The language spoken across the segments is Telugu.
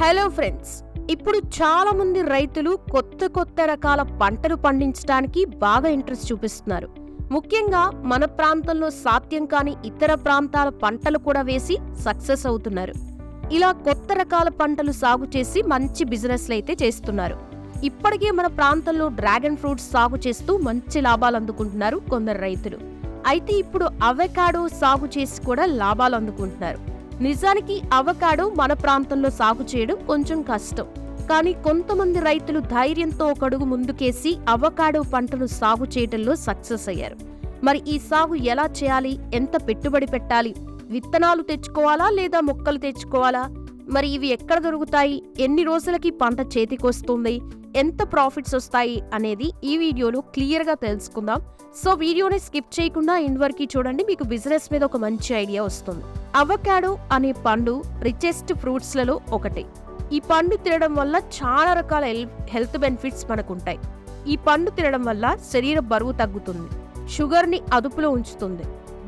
హలో ఫ్రెండ్స్ ఇప్పుడు చాలా మంది రైతులు కొత్త కొత్త రకాల పంటలు పండించడానికి బాగా ఇంట్రెస్ట్ చూపిస్తున్నారు. ముఖ్యంగా మన ప్రాంతంలో సాధ్యం కాని ఇతర ప్రాంతాల పంటలు కూడా వేసి సక్సెస్ అవుతున్నారు. ఇలా కొత్త రకాల పంటలు సాగు చేసి మంచి బిజినెస్లు అయితే చేస్తున్నారు. ఇప్పటికే మన ప్రాంతంలో డ్రాగన్ ఫ్రూట్స్ సాగు చేస్తూ మంచి లాభాలు అందుకుంటున్నారు కొందరు రైతులు. అయితే ఇప్పుడు అవకాడో సాగు చేసి కూడా లాభాలు అందుకుంటున్నారు. నిజానికి అవకాడో మన ప్రాంతంలో సాగు చేయడం కొంచెం కష్టం. కానీ కొంతమంది రైతులు ధైర్యంతో ఒకడుగు ముందుకేసి అవకాడో పంటను సాగు చేయడంలో సక్సెస్ అయ్యారు. మరి ఈ సాగు ఎలా చేయాలి? ఎంత పెట్టుబడి పెట్టాలి? విత్తనాలు తెచ్చుకోవాలా లేదా మొక్కలు తెచ్చుకోవాలా? మరి ఇవి ఎక్కడ దొరుకుతాయి? ఎన్ని రోజులకి పంట చేతికొస్తుంది? ఎంత ప్రాఫిట్స్ వస్తాయి అనేది ఈ వీడియోలో క్లియర్గా తెలుసుకుందాం. సో వీడియోని స్కిప్ చేయకుండా ఎండ్ వరకు చూడండి మీకు బిజినెస్ మీద ఒక మంచి ఐడియా వస్తుంది. అవకాడో అనే పండు రిచెస్ట్ ఫ్రూట్స్లలో ఒకటి. ఈ పండు తినడం వల్ల చాలా రకాల హెల్త్ బెనిఫిట్స్ మనకు ఉంటాయి ఈ పండు తినడం వల్ల శరీర బరువు తగ్గుతుంది. షుగర్ని అదుపులో ఉంచుతుంది.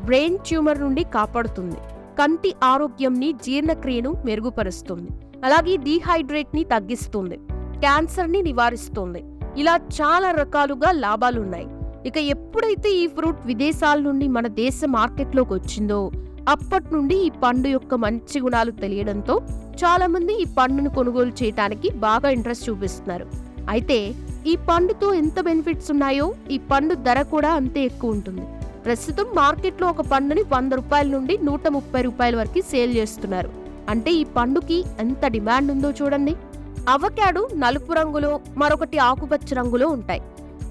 బ్రెయిన్ ట్యూమర్ నుండి కాపాడుతుంది. కంటి ఆరోగ్యంని జీర్ణక్రియను మెరుగుపరుస్తుంది. అలాగే డీహైడ్రేట్ని తగ్గిస్తుంది. క్యాన్సర్ని నివారిస్తుంది. ఇలా చాలా రకాలుగా లాభాలున్నాయి. ఇక ఎప్పుడైతే ఈ ఫ్రూట్ విదేశాల నుండి మన దేశ మార్కెట్లోకి వచ్చిందో అప్పటి నుండి ఈ పండు యొక్క మంచి గుణాలు తెలియడంతో చాలా మంది ఈ పండును కొనుగోలు చేయడానికి బాగా ఇంట్రెస్ట్ చూపిస్తున్నారు. అయితే ఈ పండుతో ఎంత బెనిఫిట్స్ ఉన్నాయో ఈ పండు ధర కూడా అంతే ఎక్కువ ఉంటుంది. ప్రస్తుతం మార్కెట్లో ఒక పండుని వంద రూపాయల నుండి నూట ముప్పై రూపాయల వరకు సేల్ చేస్తున్నారు. అంటే ఈ పండుకి ఎంత డిమాండ్ ఉందో చూడండి. అవకాడు నలుపు రంగులో మరొకటి ఆకుపచ్చ రంగులో ఉంటాయి.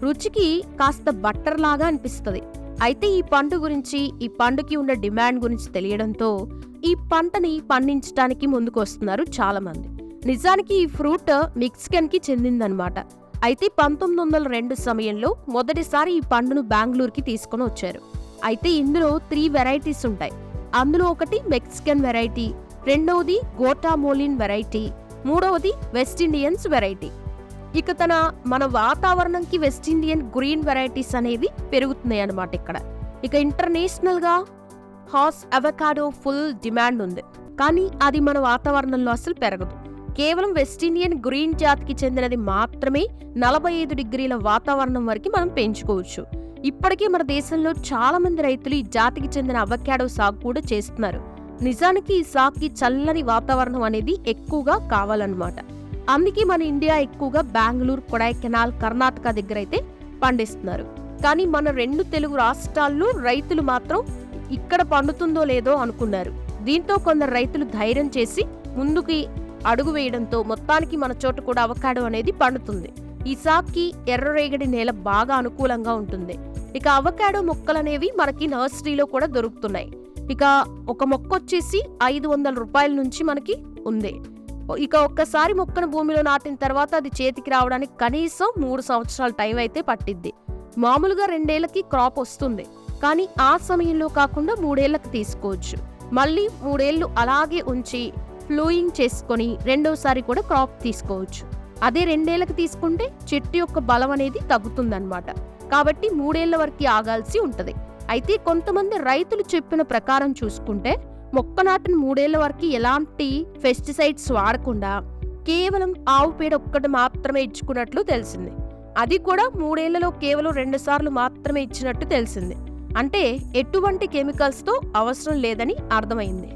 రుచికి కాస్త బట్టర్ లాగా అనిపిస్తుంది. అయితే ఈ పండు గురించి ఈ పండుకి ఉన్న డిమాండ్ గురించి తెలియడంతో ఈ పంటని పండించడానికి ముందుకు వస్తున్నారు చాలామంది. నిజానికి ఈ ఫ్రూట్ మెక్సికన్కి చెందిందనమాట. అయితే పంతొమ్మిది వందల రెండు సమయంలో మొదటిసారి ఈ పండును బెంగళూరుకి తీసుకొని వచ్చారు. అయితే ఇందులో త్రీ వెరైటీస్ ఉంటాయి. అందులో ఒకటి మెక్సికన్ వెరైటీ రెండవది గోటామోలిన్ వెరైటీ మూడవది వెస్ట్ ఇండియన్స్ వెరైటీ ఇక తన మన వాతావరణంకి వెస్ట్ ఇండియన్ గ్రీన్ వెరైటీస్ అనేవి పెరుగుతున్నాయి అన్నమాట ఇక్కడ. ఇక ఇంటర్నేషనల్గా హాస్ అవకాడో ఫుల్ డిమాండ్ ఉంది. కానీ అది మన వాతావరణంలో అసలు పెరగదు. కేవలం వెస్ట్ ఇండియన్ గ్రీన్ జాతికి చెందినది మాత్రమే నలభై ఐదు డిగ్రీల వాతావరణం వరకు మనం పెంచుకోవచ్చు. ఇప్పటికే మన దేశంలో చాలా మంది రైతులు ఈ జాతికి చెందిన అవకాడో సాగు కూడా చేస్తున్నారు. నిజానికి ఈ సాక్కి చల్లని వాతావరణం అనేది ఎక్కువగా కావాలన్నమాట. అందుకే మన ఇండియా ఎక్కువగా బెంగళూరు కొడైకెనాల్ కర్ణాటక దగ్గర అయితే పండిస్తున్నారు. కానీ మన రెండు తెలుగు రాష్ట్రాల్లో రైతులు మాత్రం ఇక్కడ పండుతుందో లేదో అనుకున్నారు. దీంతో కొందరు రైతులు ధైర్యం చేసి ముందుకి అడుగు వేయడంతో మొత్తానికి మన చోట కూడా అవకాడో అనేది పండుతుంది. ఈ సాగుకి ఎర్రరేగడి నేల బాగా అనుకూలంగా ఉంటుంది. ఇక అవకాడో మొక్కలనేవి మనకి నర్సరీలో కూడా దొరుకుతున్నాయి. ఇక ఒక మొక్క వచ్చేసి ఐదు వందల రూపాయల నుంచి మనకి ఉంది. ఇక ఒక్కసారి మొక్కను భూమిలో నాటిన తర్వాత అది చేతికి రావడానికి కనీసం మూడు సంవత్సరాల టైం అయితే పట్టిద్ది. మామూలుగా రెండేళ్ళకి క్రాప్ వస్తుంది. కానీ ఆ సమయంలో కాకుండా మూడేళ్ళకు తీసుకోవచ్చు. మళ్ళీ మూడేళ్ళు అలాగే ఉంచి ఫ్లూయింగ్ చేసుకొని రెండోసారి కూడా క్రాప్ తీసుకోవచ్చు. అదే రెండేళ్ళకు తీసుకుంటే చెట్టు యొక్క బలం అనేది తగ్గుతుందన్నమాట. కాబట్టి మూడేళ్ళ వరకు ఆగాల్సి ఉంటుంది. అయితే కొంతమంది రైతులు చెప్పిన ప్రకారం చూసుకుంటే మొక్క నాటిన మూడేళ్ళ వరకు ఎలాంటి పెస్టిసైడ్స్ వాడకుండా కేవలం ఆవు పేడ ఒక్కటి మాత్రమే ఇచ్చుకున్నట్లు తెలిసింది. అది కూడా మూడేళ్ళలో కేవలం రెండు సార్లు మాత్రమే ఇచ్చినట్టు తెలిసింది. అంటే ఎటువంటి కెమికల్స్తో అవసరం లేదని అర్థమైంది.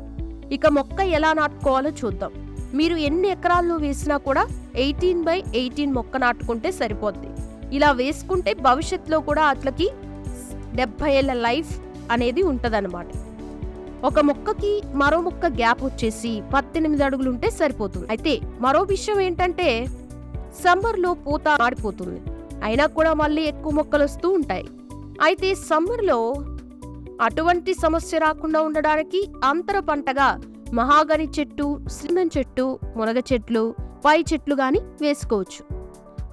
ఇక మొక్క ఎలా నాటుకోవాలో చూద్దాం. మీరు ఎన్ని ఎకరాల్లో వేసినా కూడా ఎయిటీన్ బై ఎయిటీన్ మొక్క నాటుకుంటే సరిపోద్ది. ఇలా వేసుకుంటే భవిష్యత్తులో కూడా అట్లకి డెబ్భై ఏళ్ళ లైఫ్ అనేది ఉంటుందన్నమాట. ఒక మొక్కకి మరో మొక్క గ్యాప్ వచ్చేసి పద్దెనిమిది అడుగులు ఉంటే సరిపోతుంది. అయితే మరో విషయం ఏంటంటే సమ్మర్లో పూత ఆడిపోతుంది అయినా కూడా మళ్ళీ ఎక్కువ మొక్కలు వస్తూ ఉంటాయి. అయితే సమ్మర్లో అటువంటి సమస్య రాకుండా ఉండడానికి అంతర పంటగా మహాగని చెట్టు సింధం చెట్టు మునగ చెట్లు పై చెట్లు కానీ వేసుకోవచ్చు.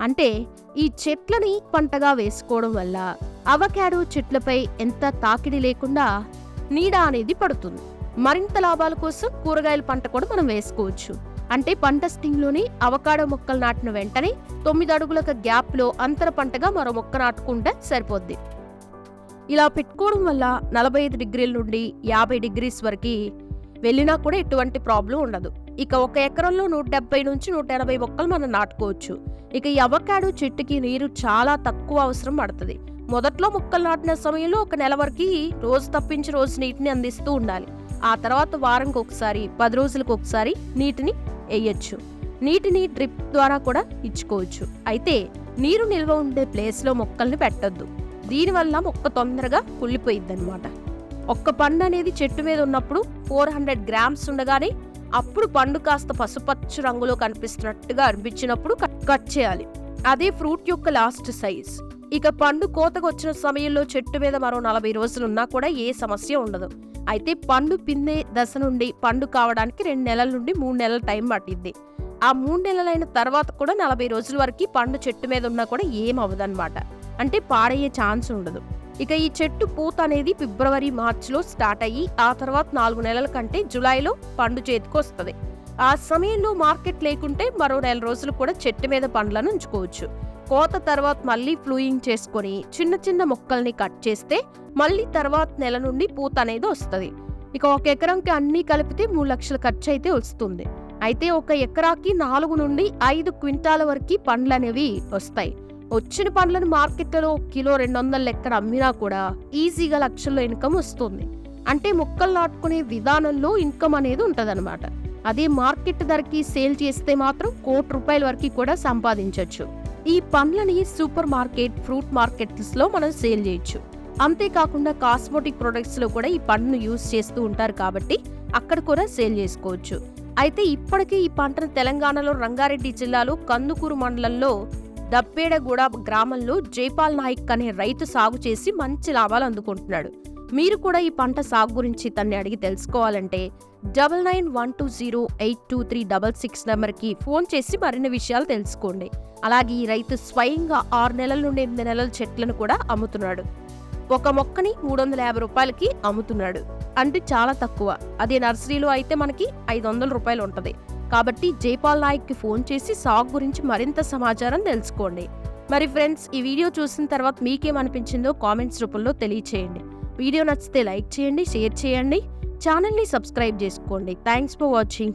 అంటే ఈ చెట్లని పంటగా వేసుకోవడం వల్ల అవకాడో చెట్లపై ఎంత తాకిడి లేకుండా నీడ అనేది పడుతుంది. మరింత లాభాల కోసం కూరగాయల పంట కూడా మనం వేసుకోవచ్చు. అంటే పంట స్టింగ్లోని అవకాడో మొక్కలు నాటిన వెంటనే తొమ్మిది అడుగులకు గ్యాప్లో అంతర పంటగా మరో మొక్క నాటుకుంటే సరిపోద్ది. ఇలా పెట్టుకోవడం వల్ల నలభై ఐదు డిగ్రీల నుండి యాభై డిగ్రీస్ వరకు వెళ్ళినా కూడా ఎటువంటి ప్రాబ్లం ఉండదు. ఇక ఒక ఎకరంలో నూట డెబ్బై నుంచి నూట ఎనభై మొక్కలు మనం నాటుకోవచ్చు. ఇక ఈ అవకాడో చెట్టుకి నీరు చాలా తక్కువ అవసరం పడుతుంది. మొదట్లో మొక్కలు నాటిన సమయంలో ఒక నెల వరకు రోజు తప్పించి రోజు నీటిని అందిస్తూ ఉండాలి. ఆ తర్వాత వారంకి ఒకసారి పది రోజులకు ఒకసారి నీటిని వేయచ్చు. నీటిని డ్రిప్ ద్వారా కూడా ఇచ్చుకోవచ్చు. అయితే నీరు నిల్వ ఉండే ప్లేస్లో మొక్కల్ని పెట్టద్దు. దీనివల్ల మొక్క తొందరగా కుళ్ళిపోయిద్ది అనమాట ఒక్క పండు అనేది చెట్టు మీద ఉన్నప్పుడు ఫోర్ హండ్రెడ్ గ్రామ్స్ ఉండగానే అప్పుడు పండు కాస్త పసుపచ్చు రంగులో కనిపిస్తున్నట్టుగా అనిపించినప్పుడు కట్ కట్ చేయాలి. అదే ఫ్రూట్ యొక్క లాస్ట్ సైజ్ ఇక పండు కోతకు వచ్చిన సమయంలో చెట్టు మీద మరో నలభై రోజులు ఉన్నా కూడా ఏ సమస్య ఉండదు. అయితే పండు పిందే దశ నుండి పండు కావడానికి రెండు నెలల నుండి మూడు నెలల టైం పట్టింది ఆ మూడు నెలలైన తర్వాత కూడా నలభై రోజుల వరకు పండు చెట్టు మీద ఉన్నా కూడా ఏం అవ్వదన్నమాట. అంటే పాడయ్యే ఛాన్స్ ఉండదు. ఇక ఈ చెట్టు పూత అనేది ఫిబ్రవరి మార్చిలో స్టార్ట్ అయ్యి ఆ తర్వాత నాలుగు నెలల కంటే జులైలో పండు చేతికి వస్తుంది. ఆ సమయంలో మార్కెట్ లేకుంటే మరో నెల రోజులు కూడా చెట్టు మీద పండ్లను ఉంచుకోవచ్చు. కోత తర్వాత మళ్ళీ ఫ్లూయింగ్ చేసుకొని చిన్న చిన్న మొక్కల్ని కట్ చేస్తే మళ్ళీ తర్వాత నెల నుండి పూత అనేది వస్తుంది. ఇక ఒక ఎకరంకి అన్నీ కలిపితే మూడు లక్షల ఖర్చు అయితే వస్తుంది. అయితే ఒక ఎకరాకి నాలుగు నుండి ఐదు క్వింటాల వరకు పండ్లు అనేవి వస్తాయి. వచ్చిన పండ్లను మార్కెట్లో కిలో రెండు వందల లెక్కన అమ్మినా కూడా ఈజీగా లక్షల్లో ఇన్కమ్ వస్తుంది. అంటే మొక్కలు నాటుకునే విధానంలో ఇన్కమ్ అనేది ఉంటదన్నమాట. అదే మార్కెట్ ధరకి సేల్ చేస్తే మాత్రం కోటి రూపాయల వరకు కూడా సంపాదించవచ్చు ఈ పండ్లని సూపర్ మార్కెట్ ఫ్రూట్ మార్కెట్స్లో మనం సేల్ చేయొచ్చు. అంతేకాకుండా కాస్మోటిక్ ప్రొడక్ట్స్లో కూడా ఈ పండును యూజ్ చేస్తూ ఉంటారు కాబట్టి అక్కడ కూడా సేల్ చేసుకోవచ్చు. అయితే ఇప్పటికే ఈ పంటను తెలంగాణలో రంగారెడ్డి జిల్లాలో కందుకూరు మండలంలో దప్పేడగూడ గ్రామంలో జైపాల్ నాయక్ అనే రైతు సాగు చేసి మంచి లాభాలు అందుకుంటున్నాడు. మీరు కూడా ఈ పంట సాగు గురించి తన్ని అడిగి తెలుసుకోవాలంటే double nine one two zero eight two three double six నెంబర్కి ఫోన్ చేసి మరిన్ని విషయాలు తెలుసుకోండి. అలాగే ఈ రైతు స్వయంగా ఆరు నెలల నుండి ఎనిమిది నెలల చెట్లను కూడా అమ్ముతున్నాడు. ఒక మొక్కని మూడు వందల యాభై రూపాయలకి అమ్ముతున్నాడు. అంటే చాలా తక్కువ. అదే నర్సరీలో అయితే మనకి ఐదు వందల రూపాయలు ఉంటుంది. కాబట్టి జైపాల్ నాయక్కి ఫోన్ చేసి సాగు గురించి మరింత సమాచారం తెలుసుకోండి. మరి ఫ్రెండ్స్ ఈ వీడియో చూసిన తర్వాత మీకేమనిపించిందో కామెంట్స్ రూపంలో తెలియచేయండి. వీడియో నచ్చితే లైక్ చేయండి షేర్ చేయండి. ఛానల్ని సబ్స్క్రైబ్ చేసుకోండి. Thanks for watching.